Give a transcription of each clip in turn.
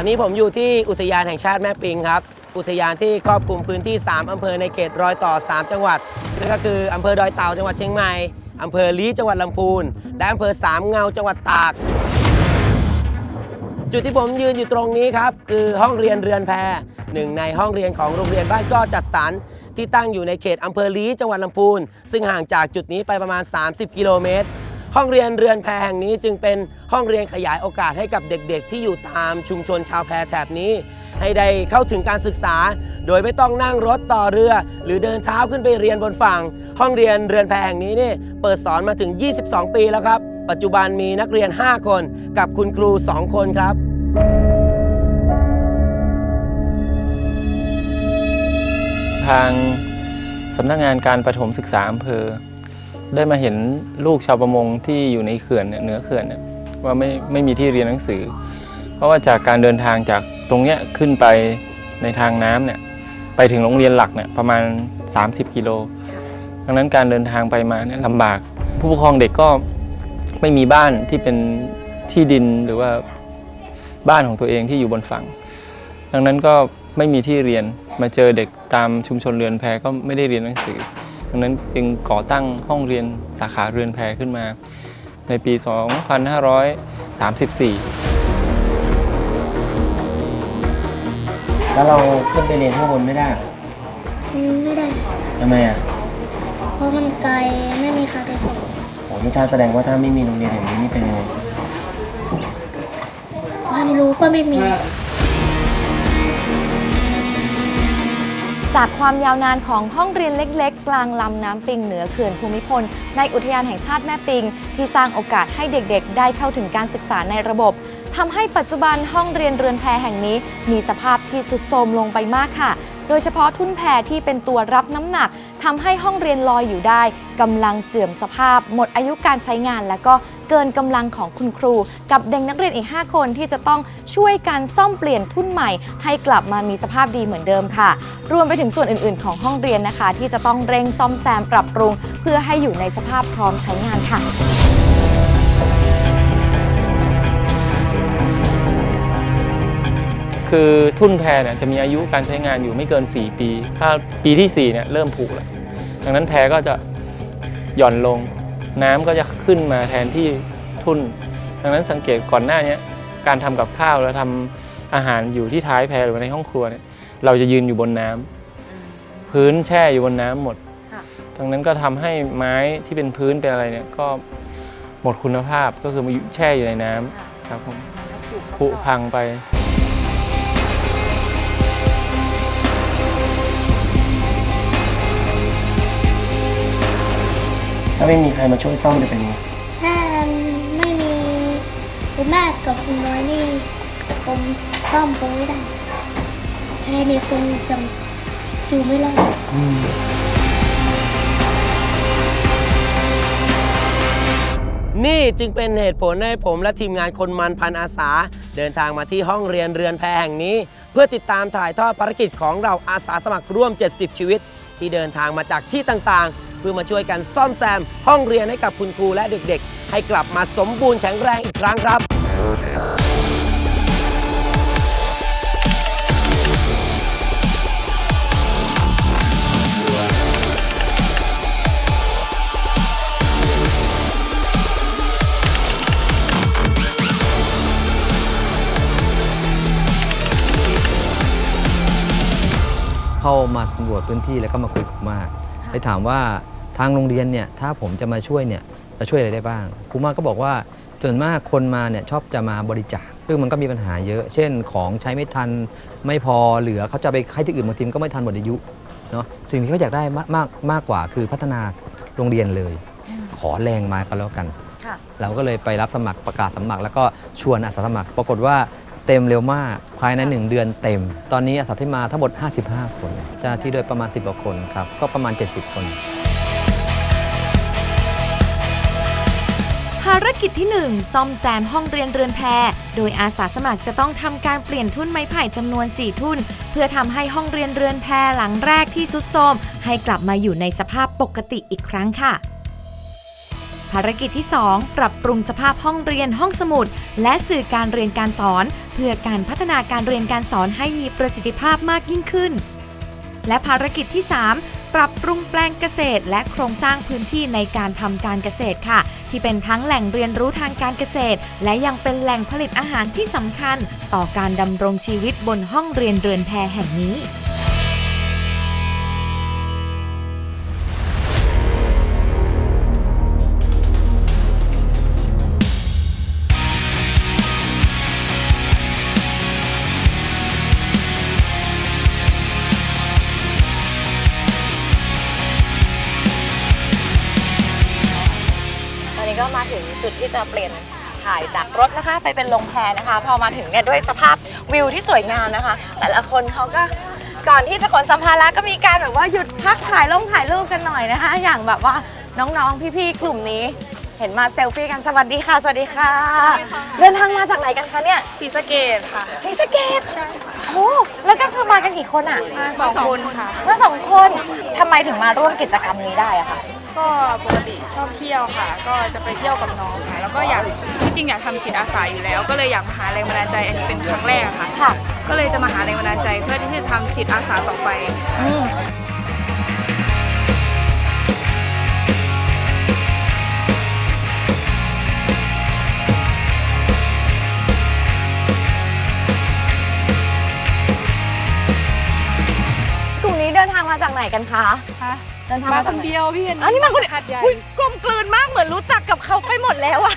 อนนี้ผมอยู่ที่อุทยานแห่งชาติแม่ปิงครับ อุทยานที่ครอบคลุมพื้นที่ 3 อำเภอในเขตรอยต่อ 3 จังหวัดนั่นก็คืออำเภอดอยเต่าจังหวัดเชียงใหม่อำเภอลี้จังหวัดลำพูน และอำเภอสามเงาจังหวัดตาก จุดที่ผมยืนอยู่ตรงนี้ครับ คือห้องเรียนเรือนแพหนึ่งในห้องเรียนของโรงเรียนบ้านก็จัดสรรที่ตั้งอยู่ในเขตอำเภอลี้จังหวัดลำพูน ซึ่งห่างจากจุดนี้ไปประมาณ 30 กิโลเมตร ห้องเรียนเรือนแพแห่งนี้จึงเป็นห้องเรียนขยายโอกาสให้กับเด็กๆ ที่อยู่ตามชุมชนชาวแพแถบนี้ ให้ได้เข้าถึงการศึกษา โดยไม่ต้องนั่งรถต่อเรือ หรือเดินเท้าขึ้นไปเรียนบนฝั่ง ห้องเรียนเรือนแพแห่งนี้นี่เปิดสอนมาถึง 22 ปีแล้วครับ ปัจจุบันมีนักเรียน 5 คน กับคุณครู 2 คนครับทางสำนักงานการประถมศึกษาอำเภอ ได้มาเห็นลูกชาวประมงที่อยู่ในเขื่อนเนี่ยเหนือเขื่อนเนี่ยว่าไม่ไม่มีที่เรียนหนังสือ เพราะว่าจากการเดินทางจากตรงเนี้ยขึ้นไปในทางน้ำเนี่ยไปถึงโรงเรียนหลักเนี่ยประมาณ 30 กิโล ดังนั้นการเดินทางไปมาเนี่ยลำบาก ผู้ปกครองเด็กก็ไม่มีบ้านที่เป็นที่ดินหรือว่าบ้านของตัวเองที่อยู่บนฝั่ง ดังนั้นก็ไม่มีที่เรียนมาเจอเด็กตามชุมชนเรือนแพก็ไม่ได้เรียนหนังสือ ดังนั้นจึงก่อตั้งห้องเรียนสาขาเรือนแพขึ้นมา ในปี 2534 แล้วเราขึ้นไปเรียนข้างบนไม่ได้อืมไม่ได้ ทำไมอะเพราะมันไกลไม่มีใครไปส่งโอ้นี่ถ้าแสดงว่าถ้าไม่มีโรงเรียนอย่างนี้นี่เป็นยังไง ความรู้ก็ไม่มี จากความยาวนานของห้องเรียนเล็ก ๆ กลางลำน้ำปิงเหนือเขื่อนภูมิพล ในอุทยานแห่งชาติแม่ปิง ที่สร้างโอกาสให้เด็กๆ ได้เข้าถึงการศึกษาในระบบทำให้ปัจจุบันห้องเรียนเรือนแพแห่งนี้ มีสภาพที่สุดโทรมลงไปมากค่ะ โดยเฉพาะทุ่นแพที่เป็นตัวรับน้ำหนักทำให้ห้องเรียนลอยอยู่ได้กำลังเสื่อมสภาพ หมดอายุการใช้งาน และก็เกินกำลังของคุณครู กับเด็กนักเรียนอีก 5 คนที่จะต้องช่วยการซ่อมเปลี่ยนทุ่นใหม่ ให้กลับมามีสภาพดีเหมือนเดิมค่ะ รวมไปถึงส่วนอื่นๆ ของห้องเรียนนะคะ ที่จะต้องเร่งซ่อมแซมปรับปรุง เพื่อให้อยู่ในสภาพพร้อมใช้งานค่ะ คือทุ่นแพเนี่ยจะมีอายุการใช้งานอยู่ไม่เกิน 4 ปี ถ้าปีที่4เนี่ยเริ่มผุแล้วดังนั้นแพก็จะหย่อนลง น้ำก็จะขึ้นมาแทนที่ทุ่น ดังนั้นสังเกตก่อนหน้าเนี้การทำกับข้าวแล้วทำอาหารอยู่ที่ท้ายแพหรือว่าในห้องครัวเนี่ยเราจะยืนอยู่บนน้ำพื้นแช่อยู่บนน้ำหมดค่ะดังนั้นก็ทำให้ไม้ที่เป็นพื้นเป็นอะไรเนี่ยก็หมดคุณภาพก็คือมาแช่อยู่ในน้ำครับผมผุพังไป ถ้าไม่มีใครมาช่วยซ่อมจะเป็นยังไงถ้าไม่มีคุณแม่กับคุณน้อยนี่ผมซ่อมคงไม่ได้แค่นี้คงจะอยู่ไม่รอดนี่จึงเป็นเหตุผลให้ผมและทีมงานคนมันพันอาสา เดินทางมาที่ห้องเรียนเรือนแพแห่งนี้ เพื่อติดตามถ่ายทอดภารกิจของเราอาสาสมัครร่วม 70 ชีวิต ที่เดินทางมาจากที่ต่างๆ เพื่อมาช่วยกันซ่อมแซม ห้องเรียนให้กับคุณครูและเด็กๆ ให้กลับมาสมบูรณ์แข็งแรงอีกครั้งครับเข้ามาสำรวจพื้นที่แล้วก็มาคุยกับมา ได้ถามว่าทางโรงเรียนเนี่ยถ้าผมจะมาช่วยเนี่ยจะช่วยอะไรได้บ้างครูมาก็บอกว่าส่วนมากคนมาเนี่ยชอบจะมาบริจาคซึ่งมันก็มีปัญหาเยอะ เช่น ของใช้ไม่ทันไม่พอเหลือเขาจะไปให้ที่อื่นบางทีมันก็ไม่ทันหมดอายุเนาะสิ่งที่เขาอยากได้มากมากมากกว่าคือพัฒนาโรงเรียนเลย ขอแรงมาก็แล้วกันค่ะเราก็เลยไปรับสมัครประกาศสมัคร แล้วก็ชวนอาสาสมัคร ปรากฏว่า เต็มเร็วมากภายใน 1 เดือนเต็ม ตอนนี้อาสาที่มาทั้งหมด 55 คนเจ้าหน้าที่ด้วยประมาณ 10กว่าคนครับก็ประมาณ 70 คน ภารกิจที่ 1 ซ่อมแซมห้องเรียนเรือนแพโดยอาสาสมัครจะต้องทำการเปลี่ยนทุ่นไม้ไผ่จำนวน 4 ทุ่น เพื่อทำให้ห้องเรียนเรือนแพหลังแรกที่สุดโทรมให้กลับมาอยู่ในสภาพปกติอีกครั้งค่ะภารกิจที่ 2 ปรับปรุงสภาพห้องเรียนห้องสมุด และสื่อการเรียนการสอนเพื่อพื่อการพัฒนาการเรียนการสอนให้มีประสิทธิภาพมากยิ่งขึ้น และภารกิจที่ 3 ปรับปรุงแปลงเกษตร และโครงสร้างพื้นที่ในการทำการเกษตรค่ะ ที่เป็นทั้งแหล่งเรียนรู้ทางการเกษตร และยังเป็นแหล่งผลิตอาหารที่สำคัญ ต่อการดำรงชีวิตบนห้องเรียนเรือนแพแห่งนี้ มาถึงจุดที่จะเปลี่ยนถ่ายจากรถนะคะ ไปเป็นลงแพนะคะ พอมาถึงเนี่ยด้วยสภาพวิวที่สวยงามนะคะ แต่ละคนเขาก็ก่อนที่จะขนสัมภาระก็มีการแบบว่าหยุดพักถ่ายลงถ่ายรูปกันหน่อยนะคะ อย่างแบบว่าน้องๆพี่ๆกลุ่มนี้ เห็นมาเซลฟี่กันสวัสดีค่ะสวัสดีค่ะ เดินทางมาจากไหนกันคะเนี่ยศรีสะเกดค่ะศรีสะเกดใช่ค่ะโอ้แล้วก็คือมากันกี่คนอะมาสองคนค่ะมาสองคนทำไมถึงมาร่วมกิจกรรมนี้ได้อะคะ ก็ปกติชอบเที่ยวค่ะ ก็จะไปเที่ยวกับน้องค่ะ แล้วก็อยากที่จริงอยากทำจิตอาสาอยู่แล้ว ก็เลยอยากมาหาแรงบันดาลใจอันนี้เป็นครั้งแรกอะค่ะ ค่ะ ก็เลยจะมาหาแรงบันดาลใจเพื่อที่จะทำจิตอาสาต่อไปอืมกลุ่มนี้เดินทางมาจากไหนกันคะ ค่ะ เดินทางมามาคจากนไหนเดียวพี่เห็นอันนี้มาคนเดียวหัดใหญ่อุ๊ยกลมกลืนมากเหมือนรู้จักกับเขาไปหมดแล้วอะ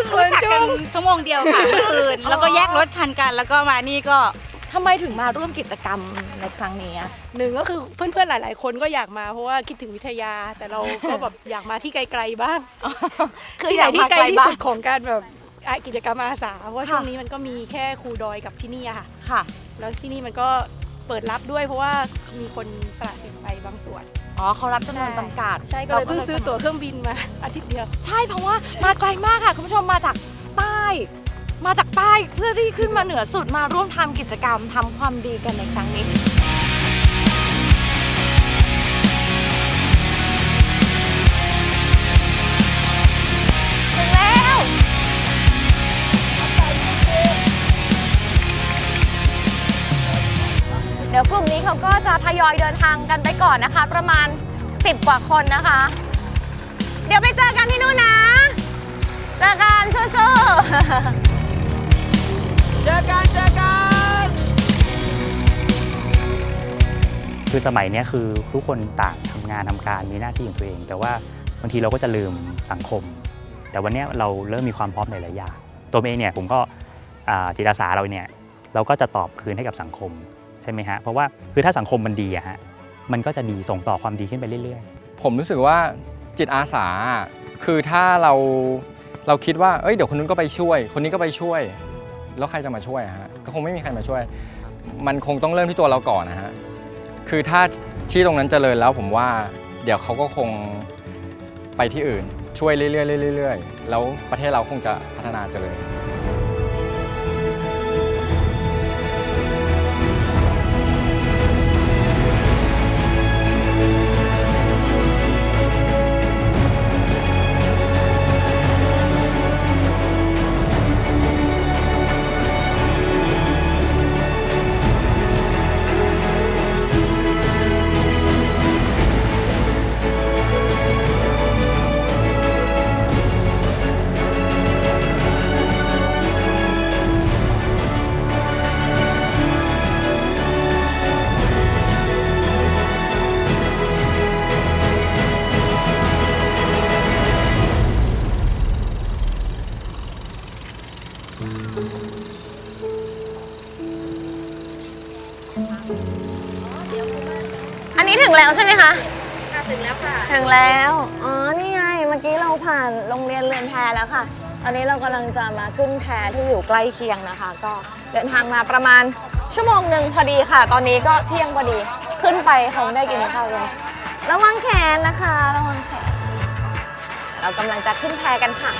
รู้จักกันชั่วโมงเดียวค่ะเมื่อคืนแล้วก็แยกรถคันกัน แล้วก็มานี่ก็ ทำไมถึงมาร่วมกิจกรรมในครั้งนี้อะหนึ่งก็คือเพื่อนๆหลาย ๆ คนก็อยากมาเพราะว่าคิดถึงวิทยา แต่เราก็แบบ อยากมาที่ไกลๆบ้างคือที่อไหนยากที่มาไกลไกลที่บ้าสุงดของการแบบอะกิจกรรมอาสาเพราะว่าค่ะช่วงนี้มันก็มีแค่ครูดอยกับที่นี่อะค่ะ ค่ะ แล้วที่นี่มันก็ เปิดรับด้วยเพราะว่ามีคนสละสิทธิ์ไปบางส่วน อ๋อเขารับจำนวนจำกัดใช่ก็เลยเพิ่งซื้อตั๋วเครื่องบินมาอาทิตย์เดียว ใช่เพราะว่ามาไกลมากค่ะ คุณผู้ชมมาจากใต้ มาจากใต้เพื่อที่ขึ้นมาเหนือสุดมาร่วมทำกิจกรรมทำความดีกันในครั้งนี้ ดี๋ยวกลุ่มนี้เขาก็จะทยอยเดินทางกันไปก่อนนะคะ ประมาณ 10 กว่าคนนะคะ เดี๋ยวไปเจอกันที่นู่นนะเจอกันสู้ๆเจอกันเจอกัน คือสมัยเนี้ยคือทุกคนต่างทำงานทำการมีหน้าที่ของตัวเอง แต่ว่าบางทีเราก็จะลืมสังคม แต่วันเนี้ยเราเริ่มมีความพร้อมในหลายอย่างตัวเองเนี่ยผมก็อ่าจิตอาสาเราเนี่ยเราก็จะตอบคืนให้กับสังคม ช่ไหมฮะเพราะว่าคือถ้าสังคมมันดีอะฮะมันก็จะดีส่งต่อความดีขึ้นไปเรื่อยๆ ผมรู้สึกว่าจิตอาสาคือถ้าเราเราคิดว่าเอ้ยเดี๋ยวคนนู้นก็ไปช่วย คนนี้ก็ไปช่วย แล้วใครจะมาช่วยฮะก็คงไม่มีใครมาช่วย มันคงต้องเริ่มที่ตัวเราก่อนนะฮะคือถ้าที่ตรงนั้นเจริญแล้วผมว่าเดี๋ยวเขาก็คงไปที่อื่น ช่วยเรื่อยๆเรื่อยๆแล้วประเทศเราคงจะพัฒนาเจริญ อันนี้ถึงแล้วใช่ไหมคะถึงแล้วค่ะ ถึงแล้ว อ๋อ นี่ไง เมื่อกี้เราผ่านโรงเรียนเรือนแพแล้วค่ะ ตอนนี้เรากำลังจะมาขึ้นแพที่อยู่ใกล้เคียงนะคะ ก็เดินทางมาประมาณชั่วโมงหนึ่งพอดีค่ะ ตอนนี้ก็เที่ยงพอดี ขึ้นไปคงได้กินข้าวเลยระวังแขนนะคะ ระวังแขน เรากำลังจะขึ้นแพกันค่ะ